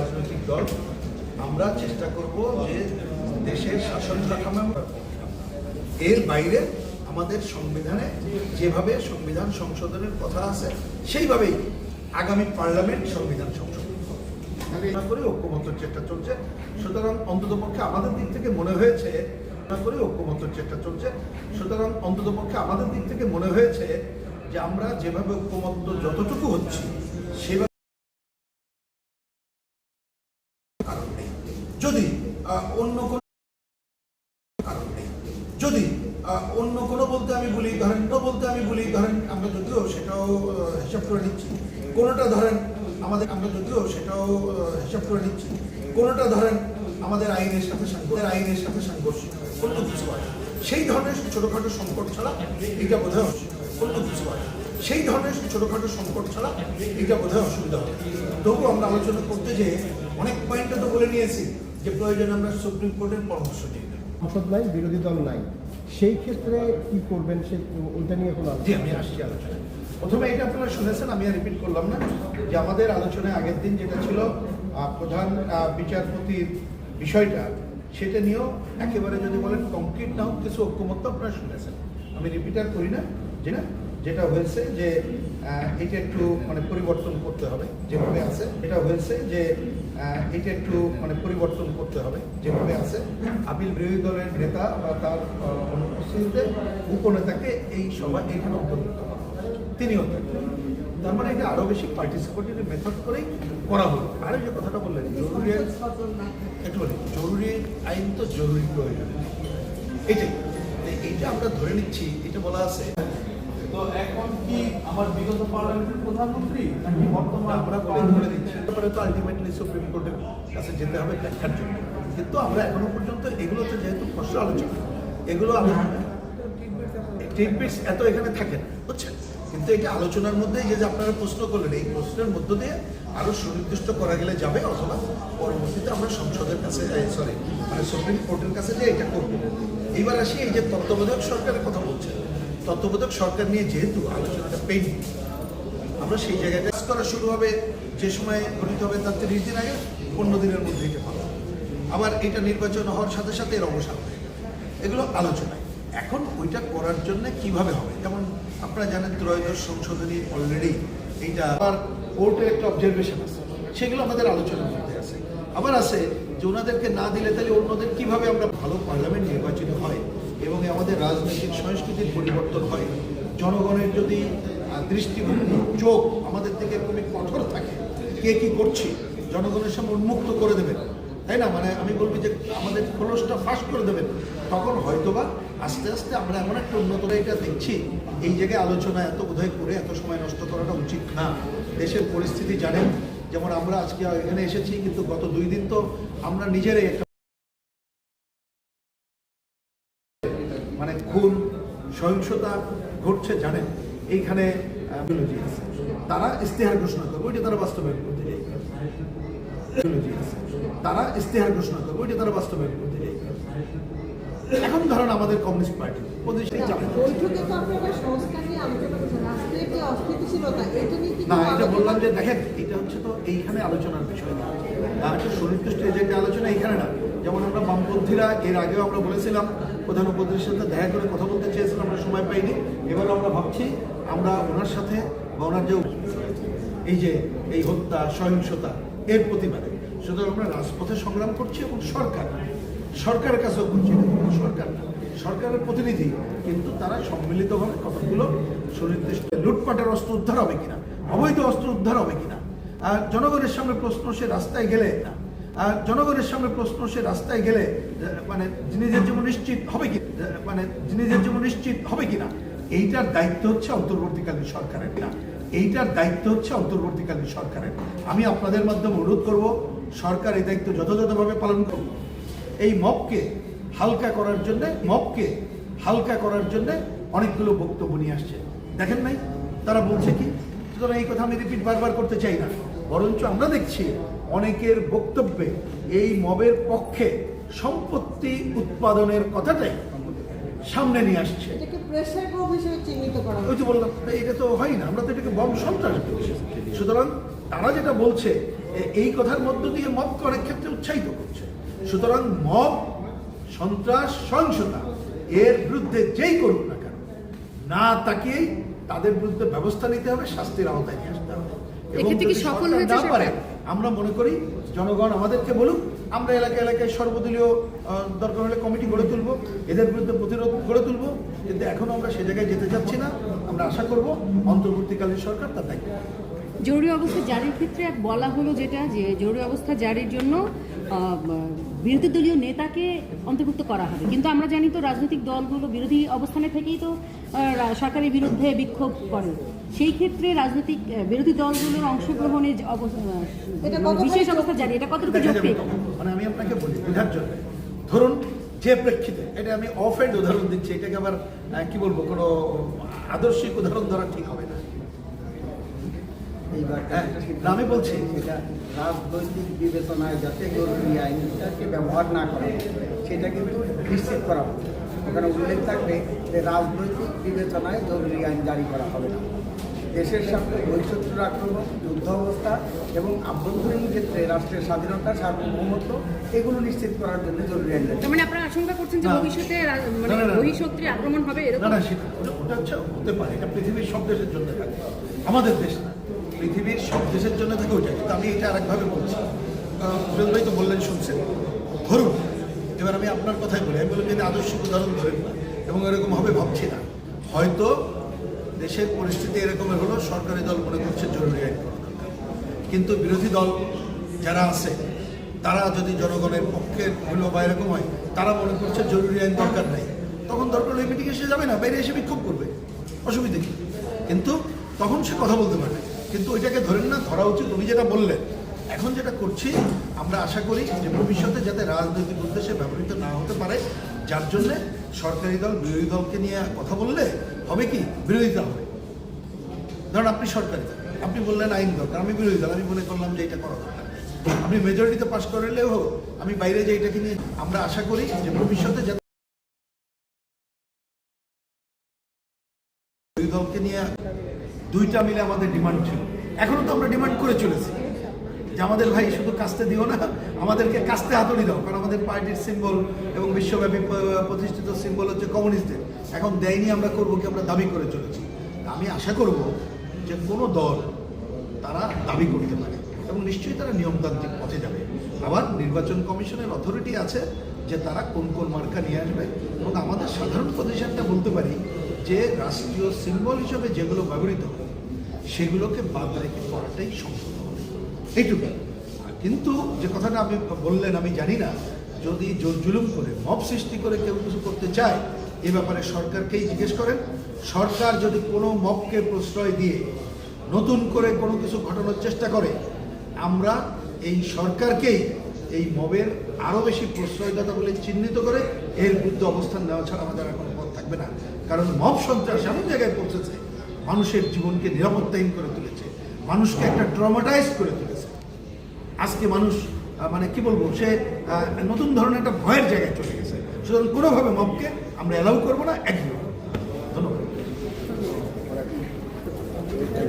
রাজনৈতিক দল, আমরা চেষ্টা করব যে দেশের শাসন কাঠামো এর বাইরে আমাদের সংবিধানে যেভাবে সংবিধান সংশোধনের কথা আছে, সেইভাবেই আগামী পার্লামেন্ট সংবিধান সংশোধন করে ঐক্যমত্যের চেষ্টা চলছে। সুতরাং অন্ততপক্ষে আমাদের দিক থেকে মনে হয়েছে করে ঐক্যমত্যের চেষ্টা চলছে। সুতরাং অন্ততপক্ষে আমাদের দিক থেকে মনে হয়েছে যে আমরা যেভাবে ঐক্যমত্য যতটুকু হচ্ছি যদি অন্য কোনো যদি অন্য কোনো বলতে আমি বলি ধরেন বলতে আমি বলি ধরেন আমরা যদিও সেটাও হিসাব করে নিচ্ছি। কোনোটা ধরেন আমাদের, আমরা যদিও সেটাও হিসাব করে নিচ্ছি। কোনোটা ধরেন আমাদের আইনের সাথে সাংঘর্ষিক আইনের সাথে সাংঘর্ষিক অন্য কিছু হয়। সেই ধরনের ছোটোখাটো সংকট ছাড়া এটা বোধহয় অন্য কিছু হয়। সেই ধরনের ছোটোখাটো সংকট ছাড়া এটা বোধহয় অসুবিধা হবে তবু আমরা আলোচনা করতে যে অনেক পয়েন্টে তো বলে নিয়েছি। যে প্রয়োজন আমরা সুপ্রিম কোর্টের পরামর্শ নিই সংসদ নাই বিরোধী দল নাই। সেই ক্ষেত্রে কি করবেন সে ওইটা নিয়ে কোনো জি আমি আসছি আলোচনায়। প্রথমে এটা আপনারা শুনেছেন আমি আর রিপিট করলাম না যে আমাদের আলোচনায় আগের দিন যেটা ছিল প্রধান বিচারপতির বিষয়টা সেটা নিয়েও একেবারে যদি বলেন কংক্রিট না হোক কিছু ঐক্যমত্য আপনারা শুনেছেন। আমি রিপিটার করি না যে না? যেটা হয়েছে যে এটা একটু মানে পরিবর্তন করতে হবে যেভাবে আছে। এটা হয়েছে যে এটা একটু মানে পরিবর্তন করতে হবে যেভাবে আছে। আপিল বিরোধী দলের নেতা বা তার অনুপস্থিতিতে উপনেতাকে এই সভা এখানে অন্তর্ভুক্ত করা। তিনিও তার মানে এটা আরও বেশি পার্টিসিপেটরি মেথড করেই করা হলো আর যে কথাটা বললেন, জরুরি একটু জরুরি আইন তো জরুরি প্রয়োজন। এটাই। এইটা আমরা ধরে নিচ্ছি, এটা বলা আছে তো এখন কি আমার বিগত পার্লামেন্টের প্রধানমন্ত্রী নাকি বর্তমান আমরা বলে ধরে দিচ্ছি। তারপরে তো আলটিমেটলি সুপ্রিম কোর্টের কাছে যেতে হবে ব্যাখ্যার জন্য। কিন্তু আমরা এখনও পর্যন্ত এগুলো যেহেতু খসড়া আলোচনা এগুলো আলোচনা টিডবিটস এত এখানে থাকে না বুঝছেন? কিন্তু এটা আলোচনার মধ্যেই যে যে আপনারা প্রশ্ন করলেন এই প্রশ্নের মধ্য দিয়ে আরও সুনির্দিষ্ট করা গেলে যাবে অথবা পরবর্তীতে আমরা সংসদের কাছে সরি মানে সুপ্রিম কোর্টের কাছে যে এটা করব। এইবার আসি এই যে তত্ত্বাবধায়ক সরকারের কথা বলছেন। তত্ত্বাবধায়ক সরকার নিয়ে যেহেতু আলোচনাটা পেন্ডিং আমরা সেই জায়গাটা কাজ করা শুরু হবে, যে সময় গঠিত হবে তার তিরিশ দিন আগে, পনেরো দিনের মধ্যে এটা পাবো আবার এটা নির্বাচন হওয়ার সাথে সাথে এর অবসান হয়ে এগুলো আলোচনায়। এখন ওইটা করার জন্য কীভাবে হবে? যেমন আপনারা জানেন ত্রয়োদশ সংশোধনী অলরেডি এইটা আবার কোর্টের একটা অবজারভেশন আছে। সেগুলো আমাদের আলোচনার মধ্যে আছে। আবার আছে যে ওনাদেরকে না দিলে তাহলে অন্যদের কীভাবে আমরা ভালো পার্লামেন্ট নির্বাচিত হয়? এবং আমাদের রাজনৈতিক সংস্কৃতির পরিবর্তন হয়। জনগণের যদি দৃষ্টিভঙ্গি, চোখ আমাদের দিকে খুবই কঠোর থাকে, কে কি করছে, জনগণের সামনে উন্মুক্ত করে দেবেন। তাই না? মানে আমি বলব যে আমাদের খোলসটা ফাঁস করে দেবেন। তখন হয়তোবা আস্তে আস্তে আমরা এমন একটা উন্নত এটা দেখছি, এই জায়গায় আলোচনা এত বোধহয় করে এত সময় নষ্ট করাটা উচিত না। দেশের পরিস্থিতি জানেন, যেমন আমরা আজকে এখানে এসেছি, কিন্তু গত দুই দিন তো আমরা নিজেরাই একটা খুন সহিংসতা ঘটছে জানেন? এইখানে তারা ইস্তেহার ঘোষণা করবে ওইটা তারা বাস্তবায়ন করতে তারা ইস্তেহার ঘোষণা করবে ওইটা তারা বাস্তবায়ন করতে এখন ধরেন আমাদের কমিউনিস্ট পার্টি না এটা বললাম যে দেখেন এটা হচ্ছে তো এইখানে আলোচনার বিষয় না। সুনির্দিষ্ট এজেন্ডা আলোচনা এইখানে না। যেমন এর আগেও আমরা বলেছিলাম, প্রধান উপদেষ্টার সাথে দেখা করে কথা বলতে চেয়েছিলাম, আমরা সময় পাইনি। এবার আমরা ভাবছি, আমরা ওনার সাথে বা ওনার যে এই যে এই হত্যা, সহিংসতা, এর প্রতিবাদে। সুতরাং আমরা রাজপথে সংগ্রাম করছি এবং সরকার, সরকারের কাছেও করছি সরকার সরকারের প্রতিনিধি, কিন্তু তারা সম্মিলিতভাবে কতগুলো সুনির্দিষ্ট, লুটপাটের অস্ত্র উদ্ধার হবে কিনা, অবৈধ অস্ত্র উদ্ধার হবে কিনা? আর জনগণের সামনে প্রশ্ন, সে রাস্তায় গেলে না। আর জনগণের সামনে প্রশ্ন সে রাস্তায় গেলে মানে জিনিসের যেমন নিশ্চিত হবে কি মানে জিনিসের যেমন নিশ্চিত হবে কিনা, এইটার দায়িত্ব হচ্ছে অন্তর্বর্তীকালীন সরকারের না। এইটার দায়িত্ব হচ্ছে অন্তর্বর্তীকালীন সরকারের। আমি আপনাদের মাধ্যমে অনুরোধ করব, সরকার এই দায়িত্ব যথাযথভাবে পালন করব এই মপকে হালকা করার জন্য, মপকে হালকা করার জন্য অনেকগুলো বক্তব্য নিয়ে আসছে। দেখেন নাই, তারা বলছে কি, সুতরাং এই কথা আমি রিপিট বারবার করতে চাই না। বরঞ্চ আমরা দেখছি অনেকের বক্তব্যে এই মবের পক্ষে সম্পত্তি উৎপাদনের কথাটাই সামনে নিয়ে আসছে। এটাকে প্রেশার গ্রুপ হিসেবে ওই তো বললাম এটা তো হয় না আমরা তো এটাকে বম সন্ত্রাস বলছি সুতরাং তারা যেটা বলছে এই কথার মধ্য দিয়ে মবকে অনেক ক্ষেত্রে উৎসাহিত করছে। সুতরাং মব সন্ত্রাস সহিংসতা এর বিরুদ্ধে যেই করুক না কেন না তাকিয়েই তাদের বিরুদ্ধে ব্যবস্থা নিতে হবে শাস্তির আওতায় নিয়ে আসতে হবে। এবং যদি সফল সরকার না? পারে আমরা মনে করি জনগণ আমাদেরকে বলুক, আমরা এলাকা এলাকায় সর্বদলীয় দরকার হলে কমিটি গড়ে তুলব, এদের বিরুদ্ধে প্রতিরোধ গড়ে তুলব, কিন্তু এখনও আমরা সে জায়গায় যেতে চাচ্ছি না। আমরা আশা করব অন্তর্বর্তীকালীন সরকার তার দায়িত্ব। জরুরি অবস্থা জারির ক্ষেত্রে বলা হলো যেটা, যে জরুরি অবস্থা জারির জন্য বিরোধী দলীয় নেতাকে অন্তর্ভুক্ত করা হবে। কিন্তু আমরা জানি তো রাজনৈতিক দলগুলো বিরোধী অবস্থানে থেকেই তো রা- সরকারের বিরুদ্ধে বিক্ষোভ করে। সেই ক্ষেত্রে রাজনৈতিক বিরোধী দলগুলোর অংশগ্রহণে যে এটা বিশেষ অবস্থা জানি এটা কতটুকু তখন। মানে আমি আপনাকে বলি বোঝার জন্য। ধরুন যে প্রেক্ষিতে এটা আমি অফ এন্ড উদাহরণ দিচ্ছি এটাকে আবার কি বলব কোনো আদর্শিক উদাহরণ ধরা ঠিক হবে এইবার হ্যাঁ, বলছি। সেটা রাজনৈতিক বিবেচনায় যাতে জরুরি আইনটাকে ব্যবহার না করা সেটা কিন্তু নিশ্চিত করা হবে। ওখানে উল্লেখ থাকবে যে রাজনৈতিক বিবেচনায় জরুরি আইন জারি করা হবে না। দেশের সামনে বৈচিত্র্য আক্রমণ যুদ্ধ অবস্থা এবং আভ্যন্তরীণ ক্ষেত্রে রাষ্ট্রের স্বাধীনতা সার্বভৌমত্ব এগুলো নিশ্চিত করার জন্য জরুরি আইন মানে আপনারা আশঙ্কা করছেন যে ভবিষ্যতে মানে। বহিঃশক্তির আক্রমণ হবে এরকম? না সেটা ওটা- ওটা হচ্ছে হতে পারে এটা পৃথিবীর সব দেশের জন্য আমাদের দেশ না। পৃথিবীর সব দেশের জন্য থাকে ওইটা কিন্তু আমি এটা আরেকভাবে বলছি। সুরেশ ভাই তো বললেন, শুনছেন। ধরুন, এবার আমি আপনার কথাই বলি। আমি বললাম যে আদর্শিক উদাহরণ ধরেন না, এবং এরকম হবে, ভাবছি না। হয়তো দেশের পরিস্থিতি এরকমের হলো, সরকারি দল মনে করছে জরুরি আইন কিন্তু বিরোধী দল যারা আছে, তারা যদি জনগণের পক্ষে হলো বা এরকম হয়, তারা মনে করছে জরুরি আইন দরকার নাই। তখন দরকার হলে মিটিং এসে যাবে না, বাইরে এসে বিক্ষোভ করবে। অসুবিধে কি? কিন্তু তখন সে কথা বলতে পারবে কিন্তু ওইটাকে ধরেন না, ধরা উচিত। উনি যেটা বললেন, এখন যেটা করছি, আমরা আশা করি যে ভবিষ্যতে যাতে রাজনৈতিক উদ্দেশ্যে ব্যবহৃত না হতে পারে, যার জন্যে সরকারি দল, বিরোধী দলকে নিয়ে কথা বললে হবে কি? বিরোধিতা হবে। ধরুন আপনি সরকারি, আপনি বললেন আইন দরকার, আমি বিরোধী দল, আমি মনে করলাম যে এটা করা দরকার। আপনি মেজরিটিতে পাশ করলেও হোক, আমি বাইরে যে এটাকে নিয়ে, আমরা আশা করি যে ভবিষ্যতে যাতে বিরোধী দলকে নিয়ে দুইটা মিলে আমাদের ডিমান্ড ছিল। এখনও তো আমরা ডিমান্ড করে চলেছি। যে আমাদের ভাই শুধু কাস্তে দিও না, আমাদেরকে কাস্তে হাতুড়ি দাও, কারণ আমাদের পার্টির সিম্বল এবং বিশ্বব্যাপী প্রতিষ্ঠিত সিম্বল হচ্ছে কমিউনিস্টদের। এখন দেয়নি আমরা করব কি আমরা দাবি করে চলেছি। আমি আশা করব যে কোনো দল তারা দাবি করতে পারে এবং নিশ্চয়ই তারা নিয়মতান্ত্রিক পথে যাবে। আবার নির্বাচন কমিশনের অথরিটি আছে যে তারা কোন কোন মার্কা নিয়ে আসবে এবং আমাদের সাধারণ পজিশনটা বলতে পারি যে রাষ্ট্রীয় সিম্বল হিসেবে যেগুলো ব্যবহৃত হয়, সেগুলোকে বাদ রেখে করাটাই সম্ভব এইটুকু। কিন্তু যে কথাটা আপনি বললেন, আমি জানি না, যদি জোর জুলুম করে, মব সৃষ্টি করে কেউ কিছু করতে চায়, এ ব্যাপারে সরকারকেই জিজ্ঞেস করেন। সরকার যদি কোনো মবকে প্রশ্রয় দিয়ে নতুন করে কোনো কিছু ঘটানোর চেষ্টা করে, আমরা এই সরকারকেই এই মবের আরও বেশি প্রশ্রয়দাতা বলে চিহ্নিত করে এর বিরুদ্ধে অবস্থান নেওয়া ছাড়া আমাদের আর কোনো পথ থাকবে না। কারণ মব সন্ত্রাস এমন জায়গায় পৌঁছেছে, মানুষের জীবনকে নিরাপত্তাহীন করে তুলেছে, মানুষকে একটা ট্রমাটাইজ করে তুলেছে। আজকে মানুষ মানে কি বলব, সে নতুন ধরনের একটা ভয়ের জায়গায় চলে গেছে। সুতরাং কোনোভাবে মবকে আমরা অ্যালাউ করব না একদম